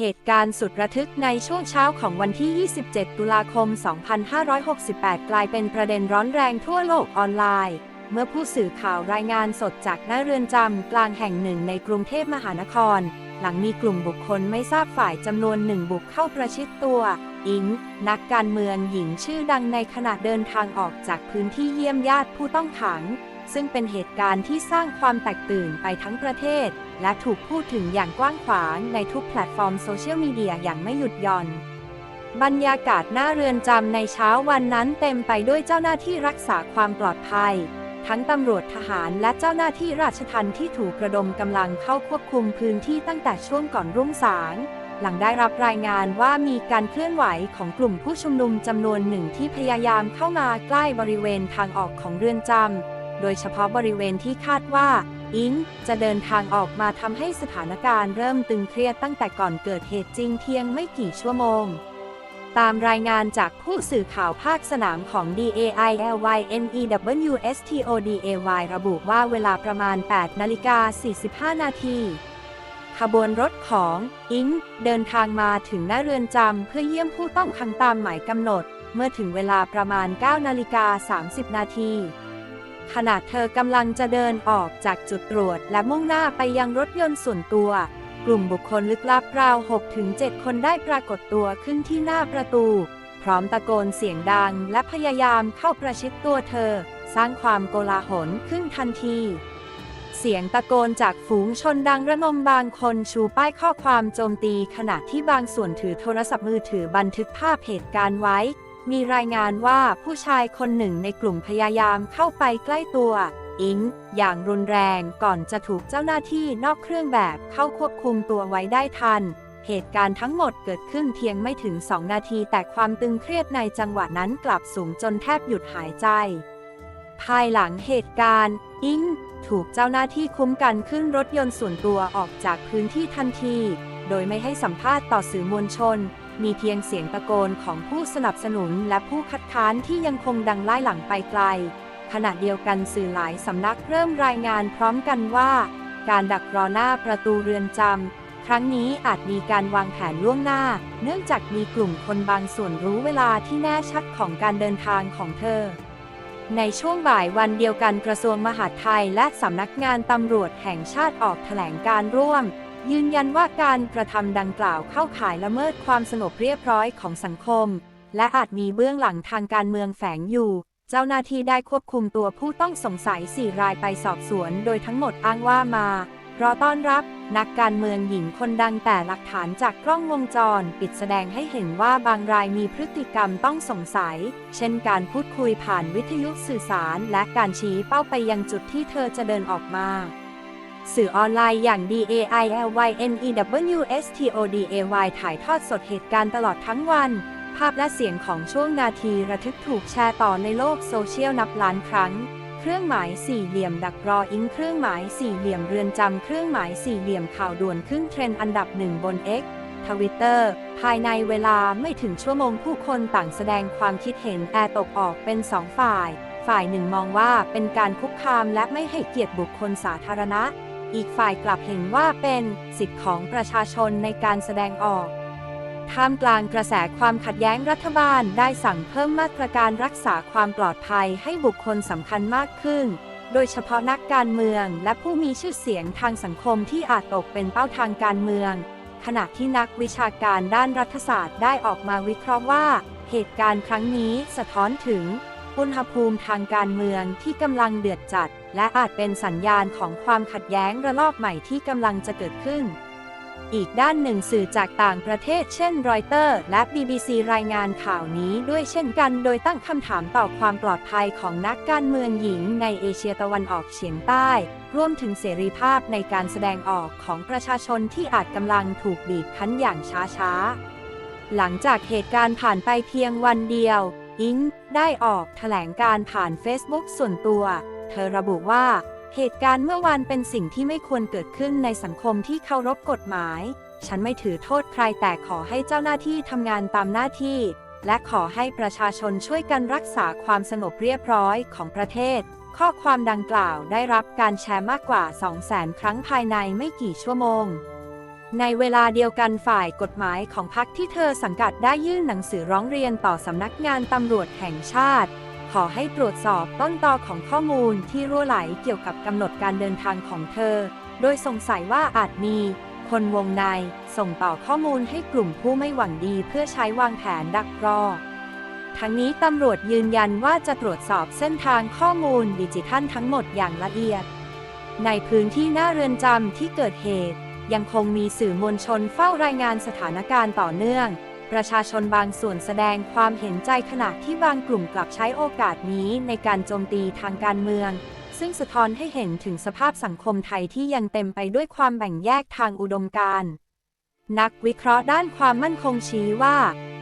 เหตุการณ์สุดระทึกในช่วงเช้าของวันที่ 27 ตุลาคม 2568 กลายเป็นประเด็นร้อนแรงทั่วโลกออนไลน์ เมื่อผู้สื่อข่าวรายงานสดจากหน้าเรือนจำกลางแห่งหนึ่งในกรุงเทพมหานคร หลังมีกลุ่มบุคคลไม่ทราบฝ่ายจำนวนหนึ่งบุกเข้าประชิดตัว อิง นักการเมืองหญิงชื่อดังในขณะเดินทางออกจากพื้นที่เยี่ยมญาติผู้ต้องขัง ซึ่งเป็นเหตุการณ์ที่สร้างความแตกตื่นไปทั้งประเทศ และถูกพูดถึงอย่างกว้างขวางในทุกแพลตฟอร์มโซเชียลมีเดียอย่างไม่หยุดหย่อน บรรยากาศหน้าเรือนจำในเช้าวันนั้นเต็มไปด้วยเจ้าหน้าที่รักษาความปลอดภัย ทั้งตำรวจทหารและเจ้าหน้าที่ราชทัณฑ์ที่ถูกระดมกำลังเข้าควบคุมพื้นที่ตั้งแต่ช่วงก่อนรุ่งสางหลังได้รับรายงานว่ามีการเคลื่อนไหวของกลุ่มผู้ชุมนุมจำนวนหนึ่งที่พยายามเข้ามาใกล้บริเวณทางออกของเรือนจำ โดยเฉพาะบริเวณที่คาดว่า อิงจะเดินทางออกมาทำให้สถานการณ์เริ่มตึงเครียดตั้งแต่ก่อนเกิดเหตุจริงเพียงไม่กี่ชั่วโมง ตามรายงานจากผู้สื่อข่าวภาคสนามของ DAILYNEWSTODAY ระบุว่าเวลาประมาณ 8 นาฬิกา 45 นาทีขบวนรถของ อิงเดินทางมาถึงหน้าเรือนจำเพื่อเยี่ยมผู้ต้องขังตามหมายกำหนด เมื่อถึงเวลาประมาณ 9 นาฬิกา 30 นาที ขณะเธอกำลังจะเดินออกจากจุดตรวจและมุ่งหน้าไปยังรถยนต์ส่วนตัว กลุ่มบุคคลลึกลับราว 6-7 คนได้ปรากฏตัวขึ้นที่หน้าประตู พร้อมตะโกนเสียงดังและพยายามเข้าประชิดตัวเธอ สร้างความโกลาหลขึ้นทันที เสียงตะโกนจากฝูงชนดังระนมบางคนชูป้ายข้อความโจมตีขณะที่บางส่วนถือโทรศัพท์มือถือบันทึกภาพเหตุการณ์ไว้ มีรายงานว่าผู้ชายคนหนึ่งในกลุ่มพยายามเข้าไปใกล้ตัว อิง อย่างรุนแรงก่อนจะถูกเจ้าหน้าที่นอกเครื่องแบบเข้าควบคุมตัวไว้ได้ทัน เหตุการณ์ทั้งหมดเกิดขึ้นเพียงไม่ถึง2นาทีแต่ความตึงเครียดในจังหวะนั้นกลับสูงจนแทบหยุดหายใจ ภายหลังเหตุการณ์ อิง ถูกเจ้าหน้าที่คุ้มกันขึ้นรถยนต์ส่วนตัวออกจากพื้นที่ทันที โดยไม่ให้สัมภาษณ์ต่อสื่อมวลชน มีเพียงเสียงตะโกนของผู้สนับสนุนและผู้คัดค้านที่ยังคงดังไล่หลังไปไกล ขณะเดียวกันสื่อหลายสำนักเริ่มรายงานพร้อมกันว่า การดักรอหน้าประตูเรือนจำครั้งนี้อาจมีการวางแผนล่วงหน้า เนื่องจากมีกลุ่มคนบางส่วนรู้เวลาที่แน่ชัดของการเดินทางของเธอในช่วงบ่ายวันเดียวกันกระทรวงมหาดไทยและสำนักงานตำรวจแห่งชาติออกแถลงการร่วม ยืนยันว่าการกระทำดังกล่าวเข้าข่ายละเมิดความสงบเรียบร้อยของสังคม และอาจมีเบื้องหลังทางการเมืองแฝงอยู่ เจ้าหน้าที่ได้ควบคุมตัวผู้ต้องสงสัย 4 รายไปสอบสวน โดยทั้งหมดอ้างว่ามา รอต้อนรับนักการเมืองหญิงคนดังแต่หลักฐานจากกล้องวงจร ปิดแสดงให้เห็นว่าบางรายมีพฤติกรรมต้องสงสัย เช่นการพูดคุยผ่านวิทยุสื่อสาร และการชี้เป้าไปยังจุดที่เธอจะเดินออกมา สื่อออนไลน์อย่าง DAILYNEWSTODAY ถ่ายทอดสดเหตุการณ์ตลอดทั้งวัน ภาพและเสียงของช่วงนาทีระทึกถูกแชร์ต่อในโลกโซเชียลนับล้านครั้ง เครื่องหมายสี่เหลี่ยมดักรออิงเครื่องหมายสี่เหลี่ยมเรือนจำเครื่องหมายสี่เหลี่ยมข่าวด่วนขึ้นเทรนด์อันดับหนึ่งบน X ทวิตเตอร์ภายในเวลาไม่ถึงชั่วโมงผู้คนต่างแสดงความคิดเห็นแอร์ตกออกเป็นสองฝ่าย ฝ่ายหนึ่งมองว่าเป็นการคุกคามและไม่ให้เกียรติบุคคลสาธารณะ อีกฝ่ายกลับเห็นว่าเป็นสิทธิของประชาชนในการแสดงออกท่ามกลางกระแสความขัดแย้งรัฐบาลได้สั่งเพิ่มมาตรการรักษาความปลอดภัยให้บุคคลสำคัญมากขึ้น โดยเฉพาะนักการเมืองและผู้มีชื่อเสียงทางสังคมที่อาจตกเป็นเป้าทางการเมือง ขณะที่นักวิชาการด้านรัฐศาสตร์ได้ออกมาวิเคราะห์ว่า เหตุการณ์ครั้งนี้สะท้อนถึง อุณหภูมิทางการเมืองที่กำลังเดือดจัด และอาจเป็นสัญญาณของความขัดแย้งระลอกใหม่ที่กำลังจะเกิดขึ้น อีกด้านหนึ่งสื่อจากต่างประเทศเช่นรอยเตอร์ และ BBC รายงานข่าวนี้ด้วยเช่นกัน โดยตั้งคำถามต่อความปลอดภัยของนักการเมืองหญิงในเอเชียตะวันออกเฉียงใต้รวมถึงเสรีภาพในการแสดงออกของประชาชนที่อาจกำลังถูกบีบคั้นอย่างช้าๆ หลังจากเหตุการณ์ผ่านไปเพียงวันเดียว อิงได้ออกแถลงการผ่าน Facebook ส่วนตัว เธอระบุว่า เหตุการณ์เมื่อวานเป็นสิ่งที่ไม่ควรเกิดขึ้นในสังคมที่เคารพกฎหมาย ฉันไม่ถือโทษใครแต่ขอให้เจ้าหน้าที่ทำงานตามหน้าที่ และขอให้ประชาชนช่วยกันรักษาความสงบเรียบร้อยของประเทศ ข้อความดังกล่าวได้รับการแชร์มากกว่า 200,000 ครั้งภายในไม่กี่ชั่วโมงในเวลาเดียวกันฝ่ายกฎหมายของพรรคที่เธอสังกัดได้ยื่นหนังสือร้องเรียนต่อสำนักงานตำรวจแห่งชาติ อให้ตรวจสอบต้นตอของข้อมูลที่รั่วไหลเกี่ยวกับกำหนดการเดินทางของเธอ โดยสงสัยว่าอาจมี คนวงใน ส่งต่อข้อมูลให้กลุ่มผู้ไม่หวังดีเพื่อใช้วางแผนดักรอ ทั้งนี้ตำรวจยืนยันว่าจะตรวจสอบเส้นทางข้อมูลดิจิทัลทั้งหมดอย่างละเอียด ในพื้นที่หน้าเรือนจำที่เกิดเหตุ ยังคงมีสื่อมวลชนเฝ้ารายงานสถานการณ์ต่อเนื่อง ประชาชนบางส่วนแสดงความเห็นใจขณะที่บางกลุ่มกลับใช้โอกาสนี้ในการโจมตีทางการเมือง ซึ่งสะท้อนให้เห็นถึงสภาพสังคมไทยที่ยังเต็มไปด้วยความแบ่งแยกทางอุดมการณ์นักวิเคราะห์ด้านความมั่นคงชี้ว่า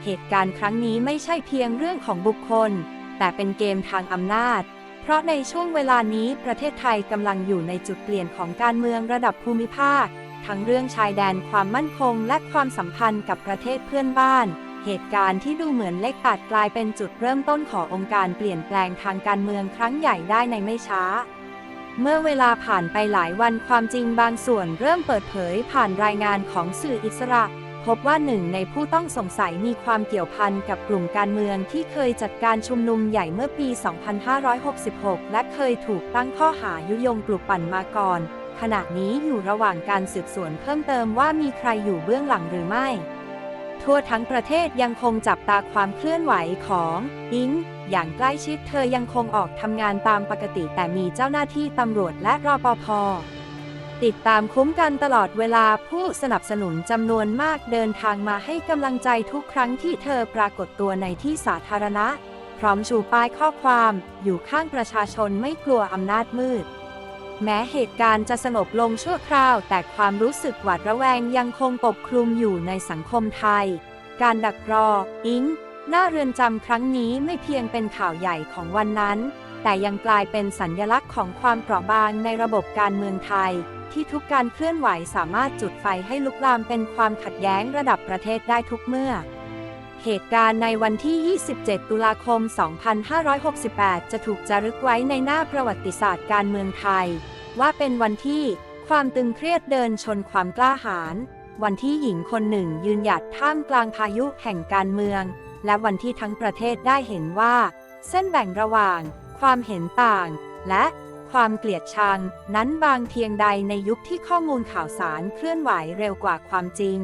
เหตุการณ์ครั้งนี้ไม่ใช่เพียงเรื่องของบุคคล แต่เป็นเกมทางอำนาจ เพราะในช่วงเวลานี้ประเทศไทยกำลังอยู่ในจุดเปลี่ยนของการเมืองระดับภูมิภาค ทั้งเรื่องชายแดนความมั่นคงและความสัมพันธ์กับประเทศเพื่อนบ้าน เหตุการณ์ที่ดูเหมือนเล็กอาจกลายเป็นจุดเริ่มต้นขององค์การเปลี่ยนแปลงทางการเมืองครั้งใหญ่ได้ในไม่ช้า เมื่อเวลาผ่านไปหลายวันความจริงบางส่วนเริ่มเปิดเผยผ่านรายงานของสื่ออิสระพบว่าหนึ่งในผู้ต้องสงสัยมีความเกี่ยวพันกับกลุ่มการเมืองที่เคยจัดการชุมนุมใหญ่เมื่อปี 2566 และเคยถูกตั้งข้อหายุยงปลุกปั่นมาก่อน ขณะนี้อยู่ระหว่างการสืบสวนเพิ่มเติมว่ามีใครอยู่เบื้องหลังหรือไม่ ทั่วทั้งประเทศยังคงจับตาความเคลื่อนไหวของอิงอย่างใกล้ชิดเธอยังคงออกทำงานตามปกติ แต่มีเจ้าหน้าที่ตำรวจและรปภติดตามคุ้มกันตลอดเวลาผู้สนับสนุนจำนวนมากเดินทางมาให้กำลังใจทุกครั้งที่เธอปรากฏตัวในที่สาธารณะ พร้อมชูป้ายข้อความ อยู่ข้างประชาชนไม่กลัวอำนาจมืด แม้เหตุการณ์จะสงบลงชั่วคราว แต่ความรู้สึกหวาดระแวงยังคงปกคลุมอยู่ในสังคมไทย การดักรอ อิง หน้าเรือนจำครั้งนี้ไม่เพียงเป็นข่าวใหญ่ของวันนั้น แต่ยังกลายเป็นสัญญลักษณ์ของความเปราะบางในระบบการเมืองไทย ที่ทุกการเคลื่อนไหวสามารถจุดไฟให้ลุกลามเป็นความขัดแย้งระดับประเทศได้ทุกเมื่อ เหตุการณ์ในวันที่ 27 ตุลาคม 2568 จะถูกจารึกไว้ในหน้าประวัติศาสตร์การเมืองไทย ว่าเป็นวันที่ความตึงเครียดเดินชนความกล้าหาญ วันที่หญิงคนหนึ่งยืนหยัดท่ามกลางพายุแห่งการเมือง และวันที่ทั้งประเทศได้เห็นว่า เส้นแบ่งระหว่าง ความเห็นต่าง และความเกลียดชัง นั้นบางเพียงใดในยุคที่ข้อมูลข่าวสารเคลื่อนไหวเร็วกว่าความจริง